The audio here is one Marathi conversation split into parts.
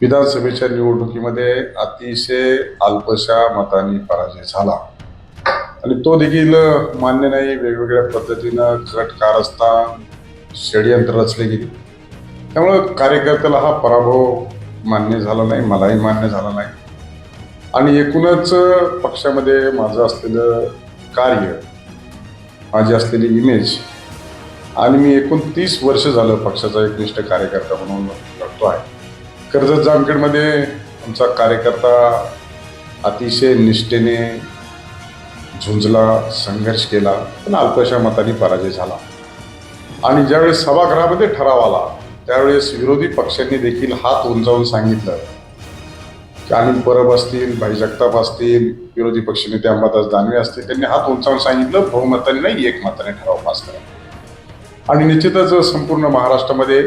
विधानसभेच्या निवडणुकीमध्ये अतिशय अल्पशा मतांनी पराजय झाला. आणि तो देखील मान्य नाही वेगवेगळ्या पद्धतीनं कट कारस्थान षडयंत्र रचले गेली. त्यामुळं कार्यकर्त्याला हा पराभव मान्य झाला नाही मलाही मान्य झाला नाही. आणि एकूणच पक्षामध्ये माझं असलेलं कार्य माझी असलेली इमेज आणि मी एकूण तीस वर्ष झालं पक्षाचा एकनिष्ठ कार्यकर्ता म्हणून. कर्जत जामखेडमध्ये आमचा कार्यकर्ता अतिशय निष्ठेने झुंजला संघर्ष केला पण अल्पशा मताने पराजय झाला. आणि ज्यावेळेस सभागृहामध्ये ठराव आला त्यावेळेस विरोधी पक्षांनी देखील हात उंचावून सांगितलं की अनिल परब असतील भाई जगताप असतील विरोधी पक्षनेते अंबादास दानवे असतील त्यांनी हात उंचावून सांगितलं बहुमताने नाही एक मताने ठराव पास करा. आणि निश्चितच संपूर्ण महाराष्ट्रामध्ये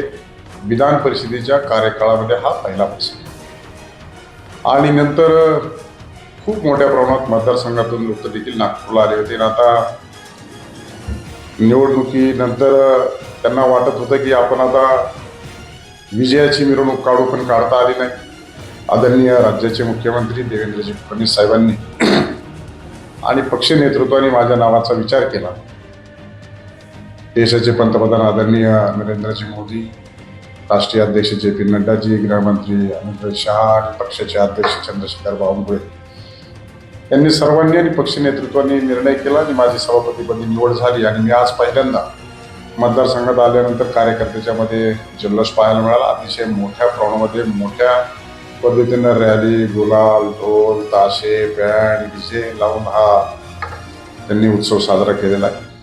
विधान परिषदेच्या कार्यकाळामध्ये हा पहिला प्रसंग आणि नंतर खूप मोठ्या प्रमाणात मतदारसंघातून लोक देखील नागपूरला आले होते. आणि आता निवडणुकीनंतर त्यांना वाटत होतं की आपण आता विजयाची मिरवणूक काढू पण काढता आली नाही. आदरणीय राज्याचे मुख्यमंत्री देवेंद्रजी फडणवीस साहेबांनी आणि पक्ष नेतृत्वाने माझ्या नावाचा विचार केला. देशाचे पंतप्रधान आदरणीय नरेंद्रजी मोदी राष्ट्रीय अध्यक्ष जे पी नड्डाजी गृहमंत्री अमित शहा आणि पक्षाचे अध्यक्ष चंद्रशेखर बावनकुळे यांनी सर्वांनी आणि पक्ष नेतृत्वाने निर्णय केला आणि माझी सभापतीपदी निवड झाली आणि मी आज पहिल्यांदा मतदारसंघात आल्यानंतर कार्यकर्त्याच्यामध्ये जल्लोष पाहायला मिळाला. अतिशय मोठ्या प्रमाणामध्ये मोठ्या पद्धतीनं रॅली गुलाल ढोल ताशे बँड विजे लावून हा त्यांनी उत्सव साजरा केलेला आहे.